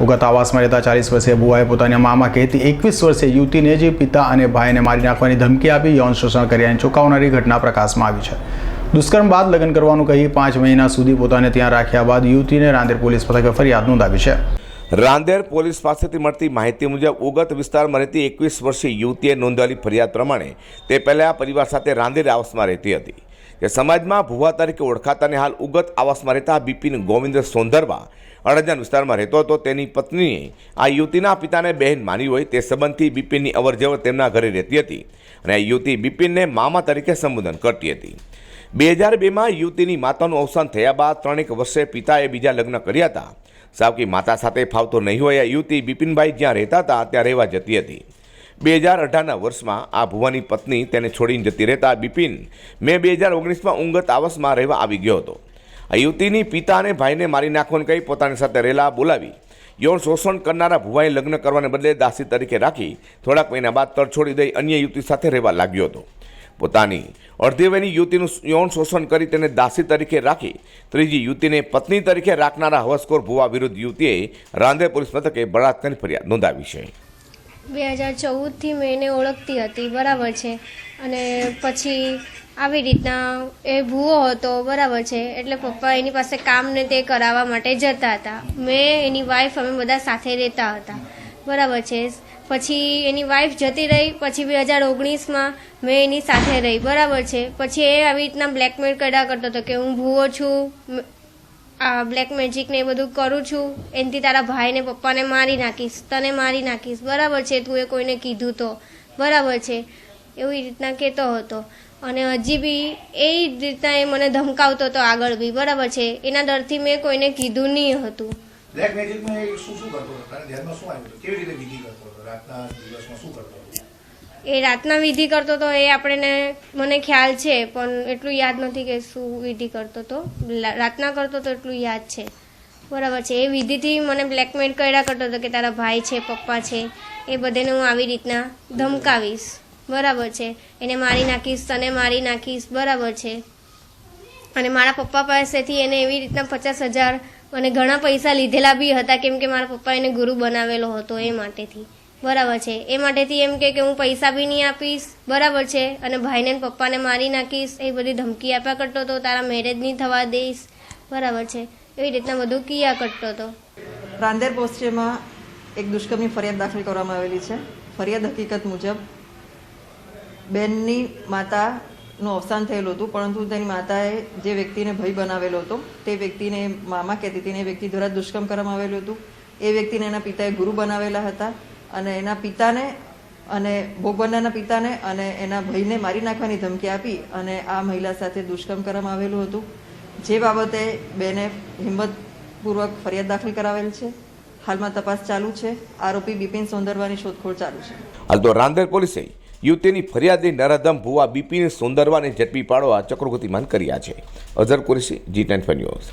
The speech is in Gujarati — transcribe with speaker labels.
Speaker 1: ઉગત આવાસમાં રહેતા ચાલીસ વર્ષીય બુઆએ પોતાની મામા કહેતી એકવીસ વર્ષીય યુવતીને જે પિતા અને ભાઈને મારી નાખવાની ધમકી આપી, યૌન શોષણ કર્યાની ચોંકાવનારી ઘટના પ્રકાશમાં આવી છે. દુષ્કર્મ બાદ લગ્ન કરવાનું કહી પાંચ મહિના સુધી પોતાને ત્યાં રાખ્યા બાદ યુવતીને રાંદેર પોલીસ મથકે ફરિયાદ નોંધાવી છે.
Speaker 2: રાંદેર પોલીસ પાસેથી મળતી માહિતી મુજબ ઉગત વિસ્તારમાં રહેતી એકવીસ વર્ષીય યુવતીએ નોંધાવેલી ફરિયાદ પ્રમાણે તે પહેલાં પરિવાર સાથે રાંદેર આવાસમાં રહેતી હતી. કે સમાજમાં ભુવા તરીકે ઓળખાતા અને હાલ ઉગત આવાસમાં રહેતા બિપિન ગોવિંદ સોંદરવા અડજન વિસ્તારમાં રહેતો હતો. તેની પત્નીએ આ યુવતીના પિતાને બહેન માની હોય તે સંબંધથી બિપિનની અવરજવર તેમના ઘરે રહેતી હતી અને આ યુવતી બિપિનને મામા તરીકે સંબોધન કરતી હતી. બે હજાર બેમાં યુવતીની માતાનું અવસાન થયા બાદ ત્રણેક વર્ષે પિતાએ બીજા લગ્ન કર્યા હતા. સાવકી માતા સાથે ફાવતો નહીં હોય આ યુવતી બિપિનભાઈ જ્યાં રહેતા હતા ત્યાં રહેવા જતી હતી. બે હજાર અઢારના વર્ષમાં આ ભુવાની પત્ની તેને છોડીને જતી રહેતા બિપિન મે બે હજાર ઓગણીસમાં ઊંઘત આવાસમાં રહેવા આવી ગયો હતો. આ યુવતીની પિતા અને ભાઈને મારી નાખવાનું કહી પોતાની સાથે રહેલા બોલાવી. યૌન શોષણ કરનારા ભુવાએ લગ્ન કરવાને બદલે દાસી તરીકે રાખી થોડાક મહિના બાદ તળ છોડી દઈ અન્ય યુવતી સાથે રહેવા લાગ્યો હતો. પોતાની અડધી વયની યુવતીનું યૌન શોષણ કરી તેને દાસી તરીકે રાખી ત્રીજી યુવતીને પત્ની તરીકે રાખનારા હવસખોર ભુવા વિરુદ્ધ યુવતીએ રાંધે પોલીસ મથકે બળાત્કારની ફરિયાદ નોંધાવી છે.
Speaker 3: બે હજાર ચૌદથી મેં એને ઓળખતી હતી, બરાબર છે. અને પછી આવી રીતના એ ભૂવો હતો, બરાબર છે. એટલે પપ્પા એની પાસે કામ ને તે કરાવવા માટે જતા હતા. મેં એની વાઈફ અમે બધા સાથે રહેતા હતા, બરાબર છે. પછી એની વાઈફ જતી રહી, પછી બે હજાર ઓગણીસમાં મેં એની સાથે રહી, બરાબર છે. પછી એ આવી રીતના બ્લેકમેલ કર્યા કરતો હતો કે હું ભૂવો છું બ્લેક મેજિક ને એ બધું કરું છું. એનાથી તારા ભાઈને, પપ્પાને મારી નાખીશ, તને મારી નાખીશ. બરાબર છે, તું એ કોઈને કીધું તો. બરાબર છે. એવી રીતના કહેતો હતો. અને હજી બી એ જ રીતના એ મને ધમકાવતો હતો આગળ બી. બરાબર છે. એના ડરથી મેં કોઈને કીધું નહીં હતું.
Speaker 4: બ્લેક મેજિક શું શું કરતો હતો? ધ્યાનમાં શું આવ્યું કેવી રીતે વિધિ કરતો હતો? રાતના દિવસમાં શું કરતો હતો?
Speaker 3: એ રાતના વિધિ કરતો હતો એ આપણને મને ખ્યાલ છે, પણ એટલું યાદ નથી કે શું વિધિ કરતો હતો રાતના કરતો તો એટલું યાદ છે. બરાબર છે. એ વિધિથી મને બ્લેકમેલ કર્યા કરતો હતો કે તારા ભાઈ છે, પપ્પા છે, એ બધાને હું આવી રીતના ધમકાવીશ. બરાબર છે. એને મારી નાખીશ, તને મારી નાખીશ. બરાબર છે. અને મારા પપ્પા પાસેથી એને એવી રીતના પચાસ હજાર અને ઘણા પૈસા લીધેલા બી હતા, કેમ કે મારા પપ્પા એને ગુરુ બનાવેલો હતો એ માટેથી. બરાબર છે. એ માટેથી એમ કે હું પૈસા બી નહીં આપીશ. બરાબર છે. અને ભાઈને પપ્પાને મારી નાખીશ. એ બધી ધમકી આપ્યા કરતો હતો તારા મેરેજ નહીં થવા દઈશ. બરાબર છે. એવી રીતના બધું કિયા કરતો હતો
Speaker 5: રાંદેર પોસ્ટેમાં એક દુષ્કર્મની ફરિયાદ દાખલ કરવામાં આવેલી છે. ફરિયાદ હકીકત મુજબ બેનની માતાનું અવસાન થયેલું હતું, પરંતુ તેની માતાએ જે વ્યક્તિને ભય બનાવેલો હતો, તે વ્યક્તિને મામા કહેતી હતી એ વ્યક્તિ દ્વારા દુષ્કર્મ કરવામાં આવેલું હતું. એ વ્યક્તિને એના પિતાએ ગુરુ બનાવેલા હતા. અને એના પિતાને અને ભોગ પિતાને અને એના ભાઈને મારી નાખવાની ધમકી આપી અને આ મહિલા સાથે દુષ્કર્મ કરવામાં આવેલું હતું. જે બાબતે બેને હિંમતપૂર્વક ફરિયાદ દાખલ કરાવેલ છે. હાલમાં તપાસ ચાલુ છે. આરોપી બિપિન સોંદરવાની શોધખોળ ચાલુ છે.
Speaker 2: હાલ તો રાંદેર પોલીસે યુવતીની ફરિયાદી નરાધમ ભુવા બિપિન સોંદરવાને ઝડપી પાડવા ચક્રો ગતિમાન કર્યા છે. Azhar Qureshi, G ten news.